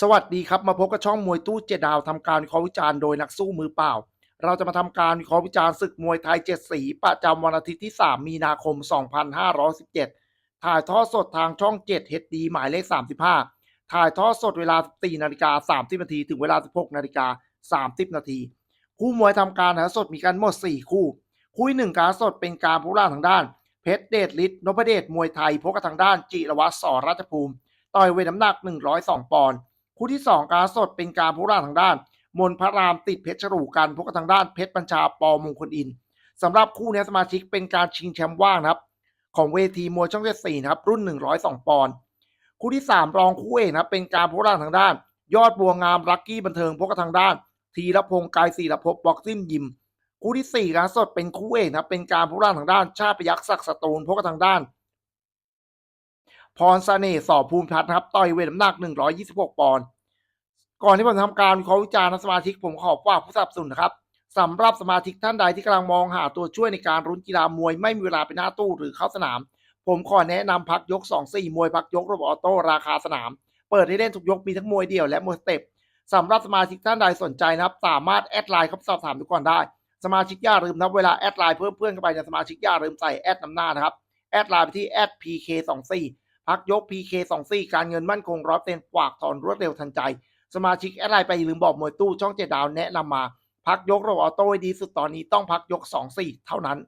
สวัสดีครับ มาพบกับช่องมวยตู้เจดดาวทำการวิเคราะห์วิจารณ์โดยนักสู้มือเปล่า เราจะมาทำการวิเคราะห์วิจารณ์ศึกมวยไทยเจ็ดสีประจำวันอาทิตย์ที่ 3 มีนาคม 2517 ถ่ายทอดสดทางช่อง7 HD หมายเลข 35 ถ่ายทอดสดเวลา 14นาฬิกา30นาทีถึงเวลา 16นาฬิกา30นาทีคู่มวยทำการถ่ายสดมีกันหมด 4 คู่ คู่หนึ่งการสดเป็นการผู้ล่าทางด้าน เพชรเดชฤทธิ์นพเดชมวยไทยพบกับทางด้านจิรวัตรสอราชภูมิ ต่อยเวทน้ำหนัก 102 ปอนด์ คู่ที่ 2 การสดเป็นการผู้ล่าทางด้าน มนพระรามติดเพชรฉลูกันพบกับทางด้านเพชรบัญชาปอมงคลอินสำหรับคู่นี้สมาชิกเป็นการชิงแชมป์ว่างนะครับ ของเวทีมวยช่องเจ็ดสี่นะครับ รุ่น 102 ปอนด์คู่ที่ 3 รองคู่เอกนะครับเป็นการผู้ล่าทางด้าน ยอดบัวงามลักกี้บันเทิงพบกับทางด้านธีรพงศ์กายศรีรภพบ็อกซิ่งยิมคู่ที่4การสดเป็นคู่เอกนะครับเป็นการผู้ล่าทางด้านชาติพยักษ์ศักดิ์สตูลพบกับทางด้าน พรเสน่ห์สอบภูมิพัฒน์ครับต่อยเวทน้ำหนัก 126 ปอนด์ก่อนที่ผมทำการวิเคราะห์วิจารณ์สมาชิกผมขอฝากผู้สนับสนุนนะครับสำหรับสมาชิกท่านใดที่กำลังมองหาตัวช่วยในการรุ้นกีฬามวยไม่มีเวลาไปหน้าตู้หรือเข้าสนาม ผมขอแนะนำพักยก 2 4 มวยพักยกระบบออโต้ราคาสนาม เปิดให้เล่นทุกยกมีทั้งมวยเดี่ยวและมวยสเต็ปสำหรับสมาชิกท่านใดสนใจนะครับ สามารถแอดไลน์เข้าสอบถามทุกคนได้ สมาชิกอย่าลืมนะเวลาแอดไลน์เพิ่มเพื่อนเข้าไปในสมาชิกอย่าลืมใส่แอดนำหน้านะครับแอดไลน์ไปที่แอด pk24 พักยก pk24 การเงินมั่นคงร้อยเต็นฝากถอนรวดเร็วทันใจ สมาชิกแอดไลน์ไปลืมบอกมวยตู้ช่องเจดาวแนะนำมา พักยกรบออโต้ให้ดีสุดตอนนี้ต้องพักยก2-4เท่านั้น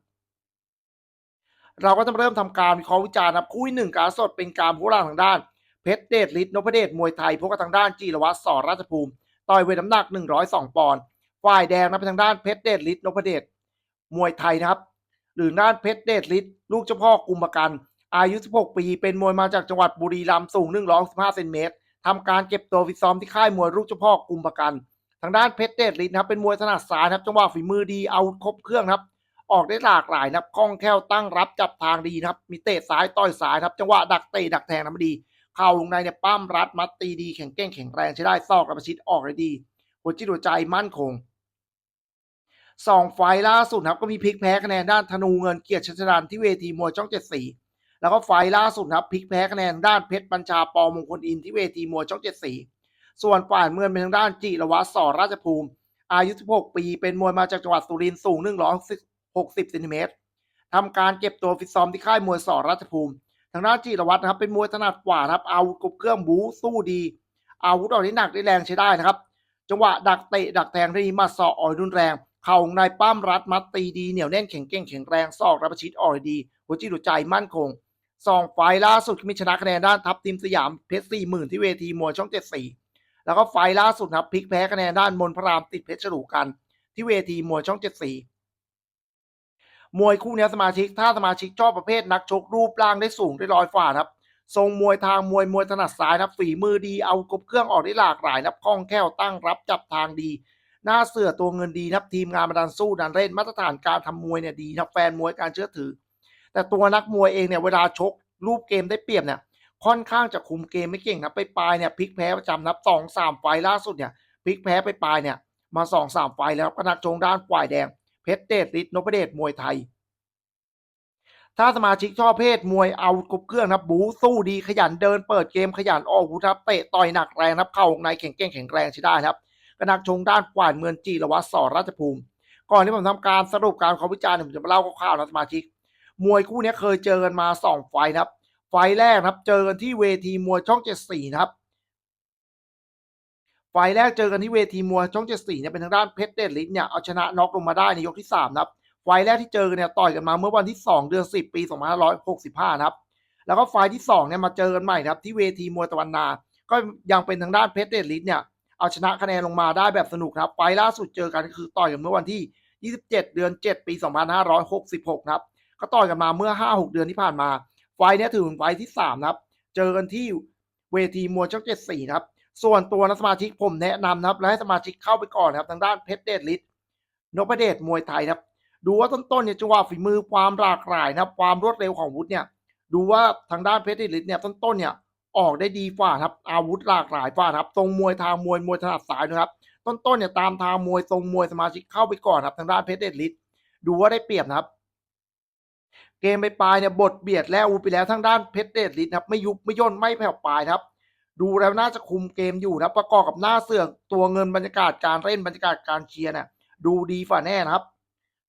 เราก็จะเริ่มทำการวิเคราะห์วิจารณ์นะครับคู่ที่หนึ่งการสดเป็นการผู้ล่าทางด้านเพชรเดชฤทธิ์นพเดชมวยไทยพบกับทางด้านจีรวัตรสอราชภูมิต่อยเวทน้ำหนัก 102 ปอนด์ฝ่ายแดงนะเป็นทางด้านเพชรเดชฤทธิ์นพเดชมวยไทยนะครับ หรือด้านเพชรเดชฤทธิ์ลูกเจ้าพ่อกุมประกัน อายุ 16 ปี เป็นมวยมาจากจังหวัดบุรีรัมย์สูง 115เซนเมตรทำการเก็บตัวฟิตซ้อมที่ค่ายมวยลูกเจ้าพ่อกุมประกัน ทางด้านเพชรเดชฤทธิ์นครับเป็นมวยถนัดซ้ายครับจังหวะฝีมือดีเอาครบเครื่องครับ ออกได้หลากหลายนะครับคล่องแคล่วตั้งรับจับทางดีนะครับ มีเตะซ้ายต่อยซ้ายครับจังหวะดักเตะดักแทงนะมันดี เข่าวงในเนี่ยปั้มรัดมัดตีดีแข็งแกร่งแข็งแรงใช้ได้ซอกระประชิดออกได้ดี หัวจิตหัวใจมั่นคงสองไฟล่าสุดครับก็มีพลิกแพ้คะแนนด้านธนูเงินเกียรติชัชรันที่เวทีมวยช่องเจ็ดสี แล้วก็ไฟล่าสุดครับพลิกแพ้คะแนนด้านเพชรบัญชาปอมงคลอินที่เวทีมวยช่องเจ็ดสีส่วนฝ่ายเมืองเป็นทางด้านจิรวัตรสอราชภูมิ อายุ 16 ปี เป็นมวยมาจากจังหวัดสุรินทร์สูง 160เซนติเมตรทำการเก็บตัวฟิตซ้อมที่ค่ายมวยสอราชภูมิ ทางด้านจิรวัตรนะครับเป็นมวยถนัดกว่าครับเอาวุธกบเครื่องบูสู้ดี อาวุธออกได้หนักได้แรงใช้ได้นะครับ จังหวะดักเตะดักแทงได้ดีมาสออ่อยรุนแรง เข่าของนายปั้มรัดมัดตีดีเหนียวแน่นแข็งเก่งแข็งแรงซอกรับประชิดอ่อยดี หัวจิตหัวใจมั่นคง สองไฟล์ล่าสุดมีชนะคะแนนด้านทัพทีมสยามเพชรสี่หมื่นที่เวทีมวยช่องเจ็ดสี่แล้วก็ไฟล์ล่าสุดครับพลิกแพ้คะแนนด้านมนพระรามติดเพชรฉลูกัน ที่เวทีมวยช่องเจ็ดสี่มวยคู่นี้สมาชิกถ้าสมาชิกชอบประเภทนักชกรูปร่างได้สูงได้ร้อยฝ่าครับทรงมวยทางมวยมวยถนัดซ้ายนะครับฝีมือดีเอากบเครื่องออกได้หลากหลายนะครับคล่องแคล่วตั้งรับจับทางดี หน้าเสือตัวเงินดีนะครับทีมงานมาดันสู้ดันเล่นมาตรฐานการทำมวยเนี่ยดีนับแฟนมวยการเชื่อถือ แต่ตัวนักมวยเองเนี่ยเวลาชกรูปเกมได้เปรียบเนี่ยค่อนข้างจะคุมเกมไม่เก่งนะไปปลายเนี่ยพลิกแพ้ประจำนับสองสามไฟล่าสุดเนี่ยพลิกแพ้ไปปลายเนี่ยมาสองสามไฟแล้วก็นักชงด้านฝ่ายแดง เพชรเดชฤทธิ์นพเดชมวยไทย ถ้าสมาชิกชอบเพศมวยเอากบเครื่องนะครับบูสู้ดีขยันเดินเปิดเกมขยันออกอาวุธครับเตะต่อยหนักแรงนะครับเข่าในแข็งแกร่งแข็งแรงใช้ได้ครับกนักชงด้านฝ่ายเมืองจีรวัตรสอราชภูมิ ก่อนที่ผมทำการสรุปการขอวิจารณ์ผมจะมาเล่าคร่าวๆนะสมาชิก มวยคู่นี้เคยเจอกันมาสองไฟนะครับ ไฟแรกนะครับ เจอกันที่เวทีมวยช่องเจ็ดสี่นะครับ ไฟแรกเจอกันที่เวทีมวยช่องเจ็ดสี่เนี่ยเป็นทางด้านเพชรเดชฤทธิ์เนี่ยเอาชนะน็อกลงมาได้ในยกที่สามนะครับ ไฟแรกที่เจอกันเนี่ยต่อยกันมาเมื่อวันที่ 2 เดือน 10 ปี 2565 นะครับ แล้วก็ไฟที่2เนี่ยมาเจอกันใหม่นะครับที่เวทีมวยตะวันนา ก็ยังเป็นทางด้านเพชรเดชฤทธิ์เนี่ยเอาชนะคะแนนลงมาได้แบบสนุกครับ ไฟล่าสุดเจอกันก็คือต่อยกันเมื่อวันที่ 27 เดือน 7 ปี 2566นะครับ ก็ต่อยกันมาเมื่อ 5-6 เดือนที่ผ่านมา ไฟล์เนี้ยถือเป็นไฟล์ที่3นะครับ เจอกันที่เวทีมวยช่องเจ็ดสี่นะครับ ส่วนตัวนักสมาชิกผมแนะนำนะครับ และให้สมาชิกเข้าไปก่อนนะครับ ทางด้านเพชรเดชฤทธิ์นพเดชมวยไทยนะครับ ดูว่าต้นๆเนี่ยจังหวะฝีมือความหลากหลายนะครับ ความรวดเร็วของอาวุธเนี่ย ดูว่าทางด้านเพชรเดชฤทธิ์เนี่ยต้นๆเนี่ยออกได้ดีกว่าครับ อาวุธหลากหลายกว่าครับตรงมวยทางมวยมวยถนัดซ้ายนะครับ ต้นๆเนี่ยตามทางมวยทรงมวยสมาชิกเข้าไปก่อนครับ ทางด้านเพชรเดชฤทธิ์ดูว่าได้เปรียบนะครับ เกมไปปลายเนี่ยบทเบียดแล้วอาวุธไปแล้วทางด้านเพชรเดชฤทธิ์นะครับไม่ยุบไม่ย่นไม่แผ่วปลายครับ ดูแล้วน่าจะคุมเกมอยู่นะประกอบกับหน้าเสือกตัวเงินบรรยากาศการเล่นบรรยากาศการเชียร์เนี่ยดูดีฝ่าแน่นะครับ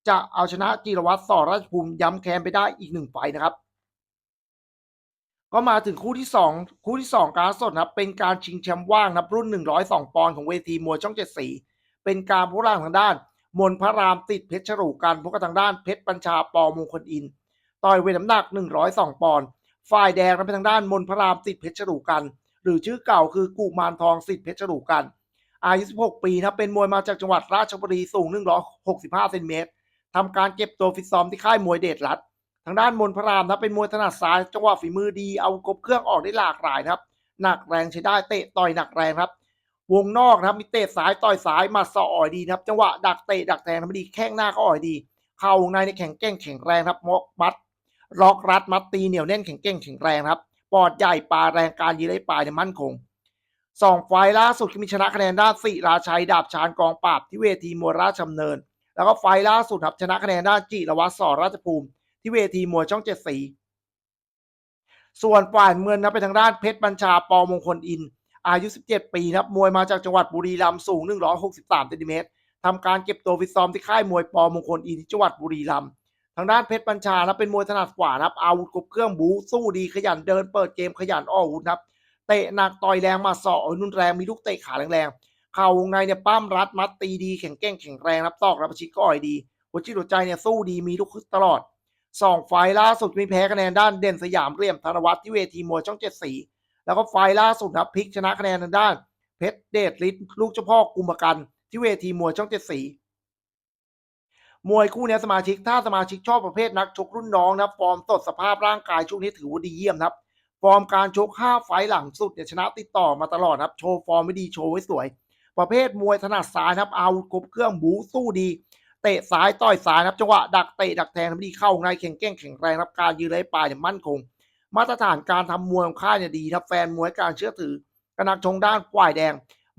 จะเอาชนะจิรวัตรสอราชภูมิย้ำแค้นไปได้อีกหนึ่งไฟนะครับ ก็มาถึงคู่ที่ 2 คู่ที่ 2 การสดนะครับเป็นการชิงแชมป์ว่างนะรุ่น 102 ปอนด์ของเวทีมวยช่องเจ็ดสีเป็นการพวกร่างทางด้าน มนพระรามติดเพชรฉลูกันพวกบทางด้านเพชรบัญชาปอมงคลอิน ต่อยเวทน้ำหนัก 102 ปอนด์ฝ่ายแดงนั้นเป็นทางด้านมนพระรามติดเพชรฉลูกัน หรือชื่อเก่าคือกุมารทองสิทธิเพชรฉลูกัน อายุ 16 ปีนะเป็นมวยมาจากจังหวัดราชบุรีสูง 165เซนติเมตรทำการเก็บตัวฟิตซ้อมที่ค่ายมวยเดชรัฐทางด้านมนพระรามนะเป็นมวยถนัดซ้ายจังหวะฝีมือดีเอากบเครื่องออกได้หลากหลายนะครับ หนักแรงใช้ได้เตะต่อยหนักแรงครับ วงนอกนะครับมีเตะซ้ายต่อยซ้ายมาสออ่อยดีนะครับ จังหวะดักเตะดักแทงทำดีแข้งหน้าก็อ่อยดี เข่าวงในในแข็งแกร่งแข็งแรงครับมอกมัด ล็อกรัดมัดตีเหนียวแน่นแข็งแกร่งแข็งแรงครับปอดใหญ่ปลาแรงการยืนได้ปลายเนี่ยมั่นคงสองไฟล์ล่าสุดมีชนะคะแนนด้านสิราชัยดาบชานกองปราบที่เวทีมวยราชดำเนิน แล้วก็ไฟล์ล่าสุดครับชนะคะแนนด้านจิรวัตรสอราชภูมิ ที่เวทีมวยช่องเจ็ดสี ส่วนฝ่ายเมืองนะไปทางด้านเพชรบัญชาปอมงคลอิน อายุ 17 ปีนะครับมวยมาจากจังหวัดบุรีรัมย์สูง 163เซนติเมตรทำการเก็บตัวฟิตซ้อมที่ค่ายมวยปอมงคลอินที่จังหวัดบุรีรัมย์ ทางด้านเพชรบัญชานะเป็นมวยถนัดขวานะครับอาวุธครบเครื่องบูสู้ดีขยันเดินเปิดเกมขยันออกอาวุธนครับเตะหนักต่อยแรงมาสอกนุนแรงมีลูกเตะขาแรงๆเข่าวงในเนี่ยปั้มรัดมัดตีดีแข็งแกร่งแข็งแรงครับตอกรับประชิดก็อ่อยดีหัวจิตหัวใจเนี่ยสู้ดีมีลูกคึกตลอดสองไฟล่าสุดมีแพ้คะแนนด้านเด่นสยามเรียมธนวัฒน์ที่เวทีมวยช่องเจ็ดสีแล้วก็ไฟล์ล่าสุดครับพลิกชนะคะแนนทางด้านเพชรเดชฤทธิ์ลูกเจ้าพ่อกุมภกันที่เวทีมวยช่องเจ็ดสี มวยคู่นี้สมาชิกถ้าสมาชิกชอบประเภทนักชกรุ่นน้องนะฟอร์มสดสภาพร่างกายช่วงนี้ถือว่าดีเยี่ยมครับ ฟอร์มการชกห้าไฟหลังสุดเนี่ยชนะติดต่อมาตลอดครับโชว์ฟอร์มไม่ดีโชว์ไว้สวย ประเภทมวยถนัดซ้ายครับเอาครบเครื่องบูสู้ดีเตะซ้ายต่อยซ้ายครับจังหวะดักเตะดักแทงทำดีเข้าในแข็งแกร่งแข็งแรงครับการยืนไร้ปลายเนี่ยมั่นคง มาตรฐานการทำมวยของค่ายเนี่ยดีครับแฟนมวยการเชื่อถือกนักชงด้านฝ่ายแดง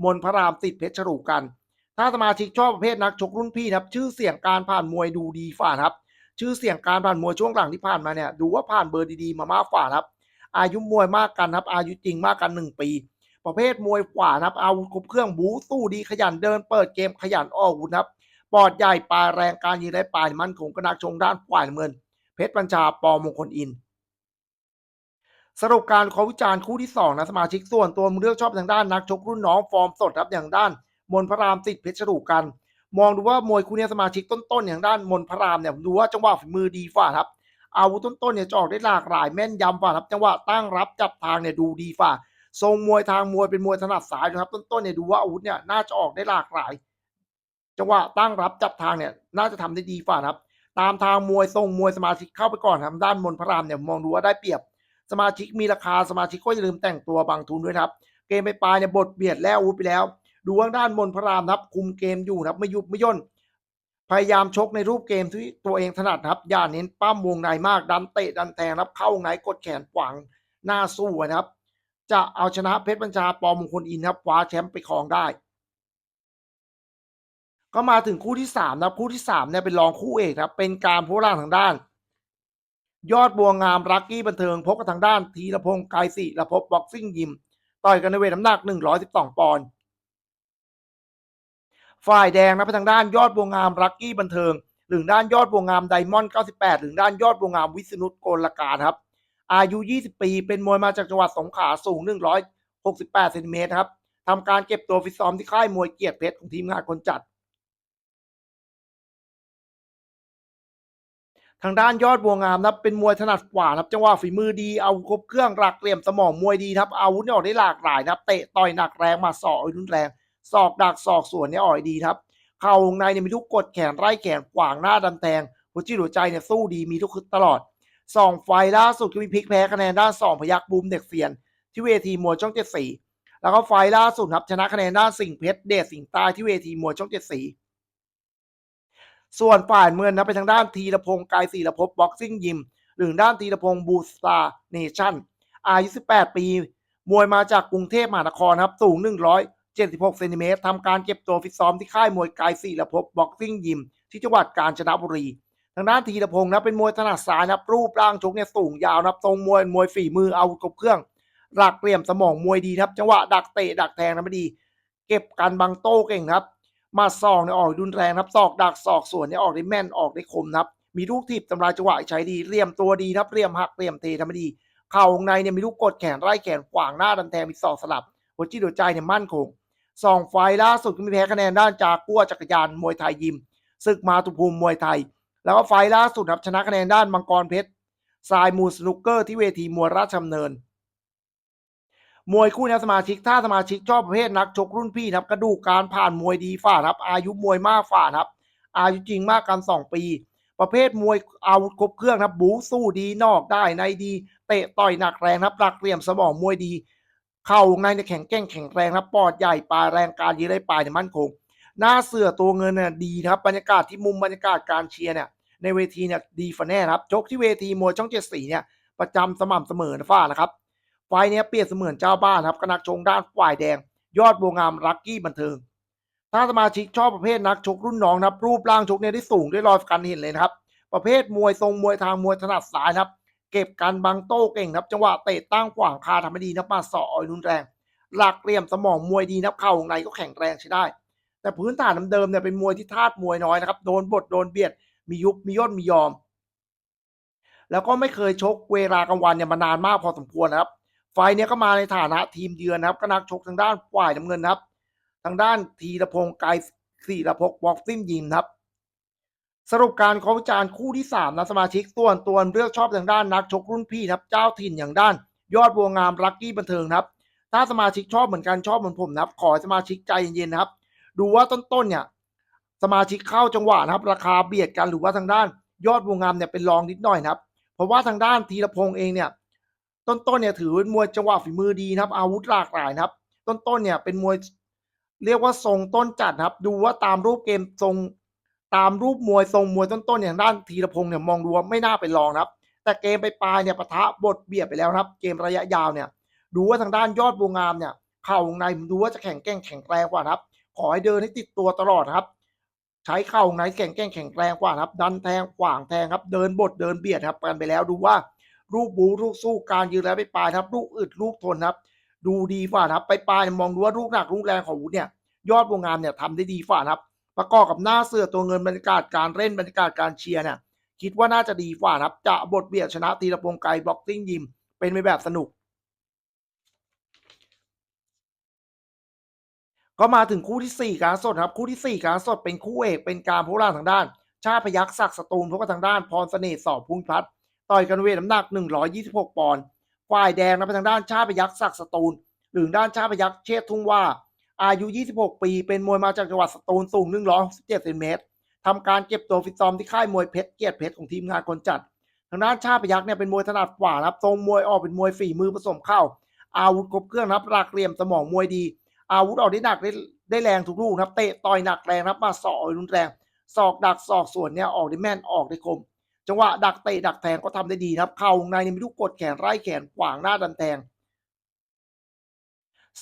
มนพระรามติดเพชรฉลูกัน ถ้าสมาชิกชอบประเภทนักชกรุ่นพี่นะครับ ชื่อเสียงการผ่านมวยดูดีฝ่านครับ ชื่อเสียงการผ่านมวยช่วงหลังที่ผ่านมาเนี่ยดูว่าผ่านเบอร์ดีๆมามากฝ่านครับ อายุมวยมากกันครับ อายุจริงมากกันหนึ่งปี ประเภทมวยขวานะครับอาวุธครบเครื่องบูสู้ดีขยันเดินเปิดเกมขยันออกอาวุธนครับปอดใหญ่ปลายแรงการยืนได้ปลายมั่นคงกระนักชงด้านฝ่ายเงินเพชรบัญชาปอมงคลอินสรุปการขอวิจารณ์คู่ที่สองนะสมาชิกส่วนตัวมึงเลือกชอบทางด้านนักชกรุ่นน้องฟอร์มสดครับอย่างด้าน มนพระรามติดเพชรฉลูกัน มองดูว่ามวยคู่นี้สมาชิกต้นๆอย่างด้านมนพระรามเนี่ยดูว่าจังหวะฝีมือดีฝ่าครับอาวุธต้นๆเนี่ยจะออกได้หลากหลายแม่นยำฝ่าครับ จังหวะตั้งรับจับทางเนี่ยดูดีฝ่าทรงมวยทางมวยเป็นมวยถนัดซ้ายนะครับ ต้นๆเนี่ยดูว่าอาวุธเนี่ยน่าจะออกได้หลากหลายจังหวะตั้งรับจับทางเนี่ยน่าจะทำได้ดีฝ่าครับ ตามทางมวยทรงมวยสมาชิกเข้าไปก่อนครับด้านมนพระรามเนี่ยมองดูว่าได้เปรียบ สมาชิกมีราคาสมาชิกก็อย่าลืมแต่งตัวบางทุนด้วยครับ เกมไปปลายเนี่ยบทเบียดแล้วอาวุธไปแล้ว ดูว่าด้านมนพระรามนะครับ คุมเกมอยู่นะครับไม่ยุบไม่ย่นพยายามชกในรูปเกมที่ตัวเองถนัดนะครับอย่าเน้นปั้มวงในมากดันเตะดันแทงครับเข้าวงในกดแขนขวางหน้าสู้นะครับ จะเอาชนะเพชรบัญชาปอมงคลอินครับคว้าแชมป์ไปครองได้ ก็มาถึงคู่ที่สามนะครับคู่ที่สามเนี่ยเป็นรองคู่เอกครับ เป็นการพูร่างทางด้าน ยอดบัวงามรักกี้บันเทิงพบกับทางด้านธีรพงศ์ไกรศิระพบบ็อกซิ่งยิม ต่อยกันในเวทน้ำหนัก 112 ปอนด์ ฝ่ายแดงนะไปทางด้านยอดบัวงามรักกี้บันเทิง หรือด้านยอดบัวงามไดมอนด์98 หรือด้านยอดบัวงามวิษณุโกลการครับ อายุ 20 ปีเป็นมวยมาจากจังหวัดสงขลาสูง 168เซนติเมตรครับทำการเก็บตัวฟิตซ้อมที่ค่ายมวยเกียรติเพชรของทีมงานคนจัด ทางด้านยอดบัวงามนะเป็นมวยถนัดขวานะครับจังหวะฝีมือดีเอาครบเครื่องหลักเหลี่ยมสมองมวยดีครับอาวุธที่ออกได้หลากหลายนะครับเตะต่อยหนักแรงมาสอกรุนแรง ศอกดักศอกส่วนเนี่ยอ่อยดีครับเข่าวงในเนี่ยมีทุกกดแขนไล่แขนขวางหน้าดันแทงหัวจิตหัวใจเนี่ยสู้ดีมีทุกคึกตลอดสองไฟล่าสุดก็มีพลิกแพ้คะแนนด้านสองพยักบูมเด็กเสียน ที่เวทีมวยช่องเจ็ดสีแล้วก็ไฟล่าสุดครับชนะคะแนนด้านสิงเพชรเดชสิงห์ใต้ที่เวทีมวยช่องเจ็ดสีส่วนฝ่ายเมืองนะไปทางด้านทีรพงศ์กายศิรภพบ็อกซิ่งยิมหรือด้านทีรพงศ์บูสตาร์เนชั่นอายุ 18 ปี มวยมาจากกรุงเทพมหานครครับ สูง 76เซนติเมตรทำการเก็บตัวฟิตซ้อมที่ค่ายมวยกายศิรภพบ็อกซิ่งยิมที่จังหวัดกาญจนบุรีทางด้านทีรพงศ์นะเป็นมวยถนัดซ้ายนะรูปร่างชกเนี่ยสูงยาวนะทรงมวยมวยฝีมือเอากบเครื่อง หลักเหลี่ยมสมองมวยดีนะครับจังหวะดักเตะดักแทงนะไม่ดี เก็บการบังโต้เก่งครับ มาศอกเนี่ยออกรุนแรงครับศอกดักศอกส่วนเนี่ยออกได้แม่นออกได้คมนะครับมีลูกถีบทำลาจังหวะใช้ดีเหลี่ยมตัวดีนะครับเหลี่ยมหักเหลี่ยมเททำได้ดี เข่าวงในเนี่ยมีลูกกดแขนไล่แขนขวางหน้าดันแทงมีศอกสลับหัวจิตหัวใจเนี่ยมั่นคง สองไฟล่าสุดก็มีแพ้คะแนนด้านจากกัวจักรยานมวยไทยยิมศึกมาตุภูมิมวยไทย แล้วก็ไฟล่าสุดครับชนะคะแนนด้านมังกรเพชรทรายมูสนุกเกอร์ที่เวทีมวยราชดำเนิน มวยคู่นี้สมาชิกถ้าสมาชิกชอบประเภทนักชกรุ่นพี่นะครับกระดูกการผ่านมวยดีฝ่านะครับ อายุมวยมากฝ่านะครับ อายุจริงมากกันสองปี ประเภทมวยอาวุธครบเครื่องนะครับบูสู้ดีนอกได้ในดี เตะต่อยหนักแรงนะครับหลักเหลี่ยมสมองมวยดี เข่าวงในเนี่ยแข็งแกร่งแข็งแรงนะครับปอดใหญ่ปลายแรงการยืนได้ปลายเนี่ยมั่นคง หน้าเสือตัวเงินเนี่ยดีนะครับบรรยากาศที่มุมบรรยากาศการเชียร์เนี่ยในเวทีเนี่ยดีฟาแน่นะครับชกที่เวทีมวยช่องเจ็ดสีเนี่ยประจำสม่ำเสมอนะฟ้านะครับไฟเนี้ยเปรียบเสมือนเจ้าบ้านครับกนักชงด้านฝ่ายแดง ยอดบัวงามรักกี้บันเทิง ถ้าสมาชิกชอบประเภทนักชกรุ่นน้องนะครับรูปร่างชกเนี่ยได้สูงได้รอยกันเห็นเลยนะครับประเภทมวยทรงมวยทางมวยถนัดซ้ายนะครับ เก็บการบังโต้เก่งนะครับ จังหวะเตะตั้งขวางคาทำให้ดีนะมาสออ่อยรุนแรง หลักเหลี่ยมสมองมวยดีนะครับเข่าวงในก็แข็งแรงใช้ได้ แต่พื้นฐานเดิมเนี่ยเป็นมวยที่ธาตุมวยน้อยนะครับโดนบดโดนเบียด มียุบมีย่นมียอม แล้วก็ไม่เคยชกเวลากลางวันเนี่ยมานานมากพอสมควรนะครับไฟเนี่ยก็มาในฐานะทีมเยือนนะครับก็นักชกทางด้านฝ่ายน้ำเงินนะครับ ทางด้านทีรพงศ์ไกรศิรพกบ็อกซิ่งยิมนะครับ สรุปการขอวิจารณ์คู่ที่ 3นะสมาชิกส่วนตัวเลือกชอบทางด้านนักชกรุ่นพี่ครับเจ้าถิ่นอย่างด้าน ยอดบัวงามรักกี้บันเทิงครับ ถ้าสมาชิกชอบเหมือนกันชอบเหมือนผมนะครับ ขอให้สมาชิกใจเย็นๆนะครับ ดูว่าต้นๆเนี่ยสมาชิกเข้าจังหวะนะครับ ราคาเบียดกันหรือว่าทางด้าน ยอดบัวงามเนี่ยเป็นรองนิดหน่อยนะครับ เพราะว่าทางด้านธีรพงศ์เองเนี่ยต้นๆเนี่ยถือเป็นมวยจังหวะฝีมือดีนะครับ อาวุธหลากหลายนะครับ ต้นๆเนี่ยเป็นมวยเรียกว่าทรงต้นจัดนะครับ ดูว่าตามรูปเกมทรง ตามรูปมวยทรงมวยต้นๆอย่างด้านธีรพงศ์เนี่ยมองดูว่าไม่น่าเป็นรองนะครับ แต่เกมไปปลายเนี่ยปะทะบทเบียดไปแล้วนะครับ เกมระยะยาวเนี่ย ดูว่าทางด้านยอดบัวงามเนี่ยเข่าวงในผมดูว่าจะแข็งแกร่งแข็งแรงกว่านะครับ ขอให้เดินให้ติดตัวตลอดครับ ใช้เข่าวงในแข็งแกร่งแข็งแรงกว่าครับ ดันแทงขวางแทงครับ เดินบทเดินเบียดครับกันไปแล้วดูว่าลูกบูลูกสู้การยืนแล้วไปปลายครับลูกอึดลูกทนครับ ดูดีฝ่าครับ ไปปลายมองดูว่าลูกหนักลูกแรงของวุธเนี่ย ยอดวงงามเนี่ยทำได้ดีฝ่าครับ ประกอบกับหน้าเสือตัวเงินบรรยากาศการเล่นบรรยากาศการเชียร์เนี่ยคิดว่าน่าจะดีฝ่านะครับ จะบทเบียดชนะตีระพงไกลบล็อกซิ่งยิม เป็นไปแบบสนุก ก็มาถึงคู่ที่ 4 การสดครับ คู่ที่ 4 การสดเป็นคู่เอกเป็นการพบร่าทางด้าน ชาพยักษ์ศักดิ์สตูลพบกับทางด้านพรเสน่ห์สอบพุ่งพัดต่อยกันเวทน้ำหนัก 126 ปอนด์ฝ่ายแดงนะเป็นทางด้านชาพยักษ์ศักดิ์สตูลหรือด้านชาพยักษ์เชษทุ่งว่า อายุ 26 ปี เป็นมวยมาจากจังหวัดสตูลสูง 167เซนติเมตรทำการเก็บตัวฟิตซ้อมที่ค่ายมวยเพชรเกียรติเพชรของทีมงานคนจัด ทางด้านชาติพยักษ์เนี่ยเป็นมวยถนัดขวาครับทรงมวยออกเป็นมวยฝีมือผสมเข้า อาวุธครบเครื่องนะครับหลักเหลี่ยมสมองมวยดี อาวุธออกได้หนักได้ได้แรงทุกลูกนะครับเตะต่อยหนักแรงนะครับมาสอกรุนแรงศอกดักศอกส่วนเนี่ยออกได้แม่นออกได้คม จังหวะดักเตะดักแทงก็ทำได้ดีนะครับ เข่าในนี่มีลูกกดแขนไล่แขนขวางหน้าดันแทง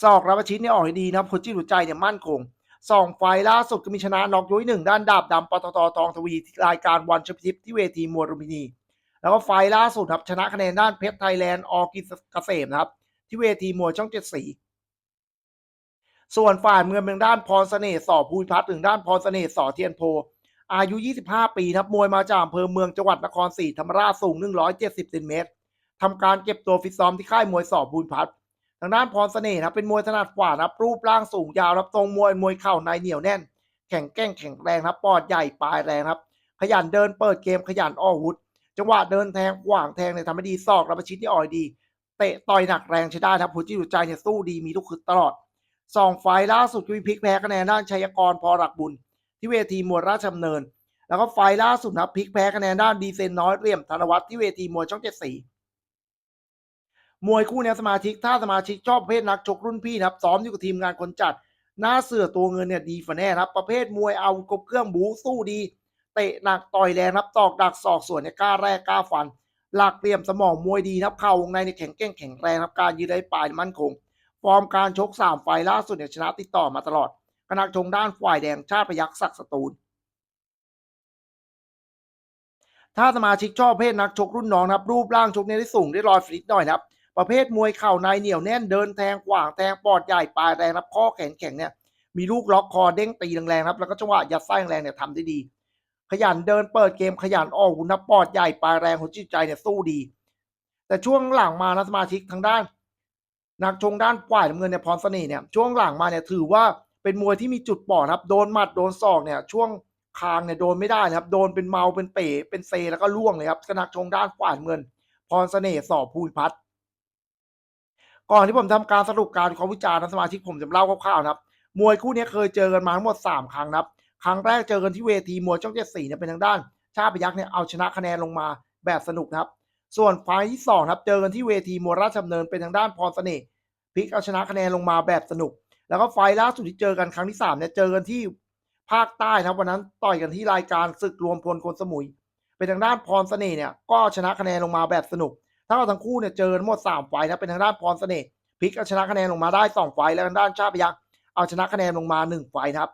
ศอกรับชิดเนี่ยออกดีนะครับคนจิตหัวใจเนี่ยมั่นคงสองไฟล์ล่าสุดก็มีชนะน็อกยุ้ยหนึ่งด้านดาบดำปตททองทวีรายการวันชิพที่เวทีมวยรุมพินี แล้วก็ไฟล์ล่าสุดครับชนะคะแนนด้านเพชรไทยแลนด์ออกิสเกษมนะครับ ที่เวทีมวยช่องเจ็ดสีส่วนฝ่ายเมืองเป็นด้านพรเสน่ห์สอภูพัฒน์ถึงด้านพรเสน่ห์สอเทียนโพ อายุ 25 ปีครับมวยมาจากอำเภอเมืองจังหวัดนครศรีธรรมราชสูง 170เซนติเมตรทำการเก็บตัวฟิตซ้อมที่ค่ายมวยสอบภูมิพัฒน์ ทางด้านพรเสน่ห์นะครับเป็นมวยถนัดขวานะครับรูปร่างสูงยาวครับทรงมวยมวยเข่าในเหนียวแน่น แข็งแกร่งแข็งแรงครับปอดใหญ่ปลายแรงครับ ขยันเดินเปิดเกมขยันออกอวุธจังหวะเดินแทงขวางแทงเนี่ยทำให้ดีศอกรับประชิดที่อ่อยดี เตะต่อยหนักแรงใช้ได้ครับหัวจิตหัวใจเนี่ยสู้ดีมีลูกคึดตลอดสองไฟล่าสุดก็มีพลิกแพ้คะแนนด้านชัยกรพอหลักบุญ ที่เวทีมวยราชดำเนิน แล้วก็ไฟล่าสุดนะครับพลิกแพ้คะแนนด้านดีเซนน้อยเรียมธนวัฒน์ที่เวทีมวยช่องเจ็ดสี มวยคู่เนี้ยสมาชิกถ้าสมาชิกชอบประเภทนักชกรุ่นพี่นะครับซ้อมอยู่กับทีมงานคนจัด หน้าเสือตัวเงินเนี่ยดีฝาแน่ครับ ประเภทมวยเอากบเครื่องบูสู้ดี เตะหนักต่อยแรงครับตอกดักศอกส่วนเนี่ยกล้าแรกกล้าฟัน หลักเหลี่ยมสมองมวยดีนะครับเข่าวงในเนี่ยแข็งแกร่งแข็งแรงครับการยืนได้ปลายมั่นคง ฟอร์มการชกสามไฟล่าสุดเนี่ยชนะติดต่อมาตลอดขณะชงด้านฝ่ายแดงชาติพยักษ์ศักดิ์สตูลถ้าสมาชิกชอบเพศนักชกรุ่นน้องนะครับรูปร่างชกเนี่ยได้สูงได้รอยฟลิตหน่อยนะครับ ประเภทมวยเข่าในเหนียวแน่นเดินแทงขวางแทงปอดใหญ่ปลายแรงรับข้อแขนแข็งเนี่ยมีลูกล็อกคอเด้งตีแรงๆครับแล้วก็จังหวะยัดไส้แรงเนี่ยทำได้ดี ขยันเดินเปิดเกมขยันออกอาวุธนปอดใหญ่ปลายแรงหัวจิตใจเนี่ยสู้ดี แต่ช่วงหลังมานะสมาชิกทางด้าน นักชงด้านฝ่ายน้ำเงินเนี่ยพรเสน่ห์เนี่ยช่วงหลังมาเนี่ยถือว่าเป็นมวยที่มีจุดบอดครับ โดนหมัดโดนศอกเนี่ยช่วงคางเนี่ยโดนไม่ได้นะครับโดนเป็นเมาเป็นเป๋เป็นเซแล้วก็ล่วงเลยครับนักชงด้านฝ่ายน้ำเงินพรเสน่ห์สอบภูมิพัฒน์ ก่อนที่ผมทำการสรุปการคราะห์วิจารณ์นะสมาชิกผมจะเล่าคร่าวๆนะครับ มวยคู่นี้เคยเจอกันมาทั้งหมด 3 ครั้งนะครับ ครั้งแรกเจอกันที่เวทีมวยช่องเจ็ดสีเนี่ยเป็นทางด้าน ชาติพยักษ์เนี่ยเอาชนะคะแนนลงมาแบบสนุกนะครับ ส่วนไฟที่สองครับเจอกันที่เวทีมวยราชดำเนินเป็นทางด้านพรเสน่ห์พลิกเอาชนะคะแนนลงมาแบบสนุก แล้วก็ไฟล่าสุดที่เจอกันครั้งที่สามเนี่ยเจอกันที่ภาคใต้นะครับวันนั้นต่อยกันที่รายการศึกรวมพลคนสมุย เป็นทางด้านพรเสน่ห์เนี่ยก็ชนะคะแนนลงมาแบบสนุก ถ้าเราทั้งคู่เนี่ยเจอทั้งหมดสามไฟล์นะเป็นทางด้านพรเสน่ห์พลิกเอาชนะคะแนนลงมาได้สองไฟล์แล้วทางด้านชาติพยักษ์เอาชนะคะแนนลงมาหนึ่งไฟล์ครับ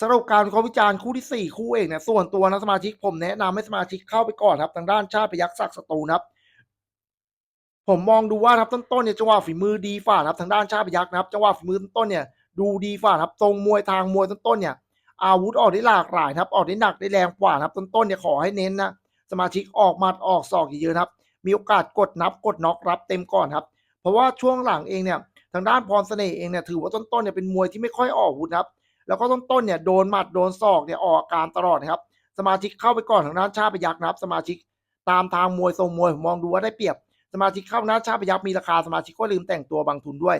สรุปการวิเคราะห์วิจารณ์คู่ที่ 4 คู่เอกเนี่ยส่วนตัวนะสมาชิกผมแนะนำให้สมาชิกเข้าไปก่อนครับทางด้านชาติพยักษ์ศักดิ์สตูนะครับ ผมมองดูว่าครับต้นๆเนี่ยจังหวะฝีมือดีฝ่านะครับทางด้านชาติพยักษ์นะครับจังหวะฝีมือต้นๆเนี่ยดูดีฝ่านะครับตรงมวยทางมวยต้นๆเนี่ยอาวุธออกได้หลากหลายครับออกได้หนักได้แรงกว่านะครับต้นๆเนี่ยขอให้เน้นนะ สมาชิกออกหมัดออกศอกเยอะๆนะครับ มีโอกาสกดนับกดน็อกรับเต็มก่อนครับ เพราะว่าช่วงหลังเองเนี่ยทางด้านพรเสน่ห์เองเนี่ยถือว่าต้นๆเนี่ยเป็นมวยที่ไม่ค่อยออกอาวุธนครับ แล้วก็ต้นๆเนี่ยโดนหมัดโดนศอกเนี่ยออกอาการตลอดนะครับ สมาชิกเข้าไปก่อนทางด้านชาติพยักษ์นะครับ สมาชิกตามทางมวยทรงมวยผมมองดูว่าได้เปรียบ สมาชิกเข้าหน้าชาติพยักษ์มีราคาสมาชิกก็ลืมแต่งตัวบางทุนด้วย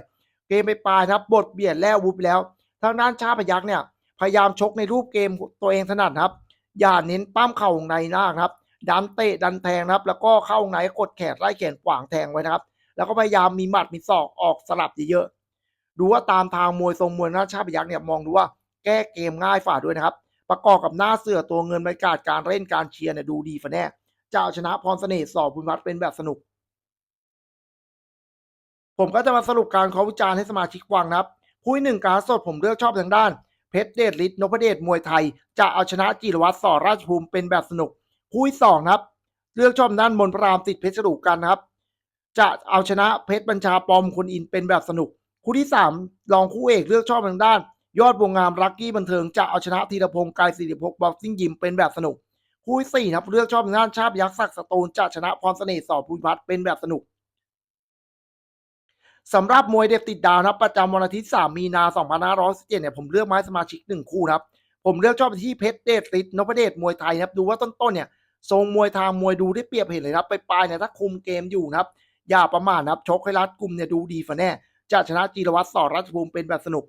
เกมไปปลายครับบทเบียดแล้ววุบไปแล้ว ทางด้านชาติพยักษ์เนี่ยพยายามชกในรูปเกมตัวเองถนัดครับ อย่าเน้นปั้มเข่าของในหน้าครับ ดันเตะดันแทงนะครับ แล้วก็เข้าในกดแขนไล่แขนขวางแทงไว้นะครับ แล้วก็พยายามมีหมัดมีศอกออกสลับเยอะๆดูว่าตามทางมวยทรงมวยหน้าชาพยักษ์เนี่ยมองดูว่าแก้เกมง่ายฝ่าด้วยนะครับ ประกอบกับหน้าเสือตัวเงินบรรยากาศการเล่นการเชียร์เนี่ยดูดีฝาแน่จะเอาชนะพรเสน่ห์สอบบุญวัฒน์เป็นแบบสนุก ผมก็จะมาสรุปการขาวิจารณ์ให้สมาชิกฟังนะครับคู่หนึ่งการสดผมเลือกชอบทางด้านเพชรเดชฤทธิ์นพเดชมวยไทย จะเอาชนะจิรวัตรสอราชภูมิเป็นแบบสนุก คู่ที่สองครับ เลือกชอบด้านมนต์พระรามติดเพชรฉลูกันครับ จะเอาชนะเพชรบัญชาปอมคนอินเป็นแบบสนุก คู่ที่สามรองคู่เอกเลือกชอบทางด้าน ยอดวงงามรักกี้บันเทิงจะเอาชนะธีรพงศ์กายสิริพกบ็อกซิ่งยิมเป็นแบบสนุก คู่ที่สี่ครับเลือกชอบทางด้านชาติยักษ์ศักดิ์สตูลจะชนะพรเสน่ห์สอบภูมิพัฒน์เป็นแบบสนุกสำหรับมวยเด็ดติดดาวนะครับประจำวันอาทิตย์ 3 มีนา2517เนี่ยผมเลือกไม้สมาชิกหนึ่งคู่ครับ ผมเลือกชอบที่เพชรเดชฤทธิ์นพเดชมวยไทยครับ ดูว่าต้นๆเนี่ย ทรงมวยทางมวยดูได้เปรียบเห็นเลยครับ ไปปลายเนี่ยถ้าคุมเกมอยู่นะครับ อย่าประมาทนะครับชกให้รัดกลุ่มเนี่ยดูดีฝาแน่จะชนะจีรวัตรสอรัชภูมิเป็นแบบสนุก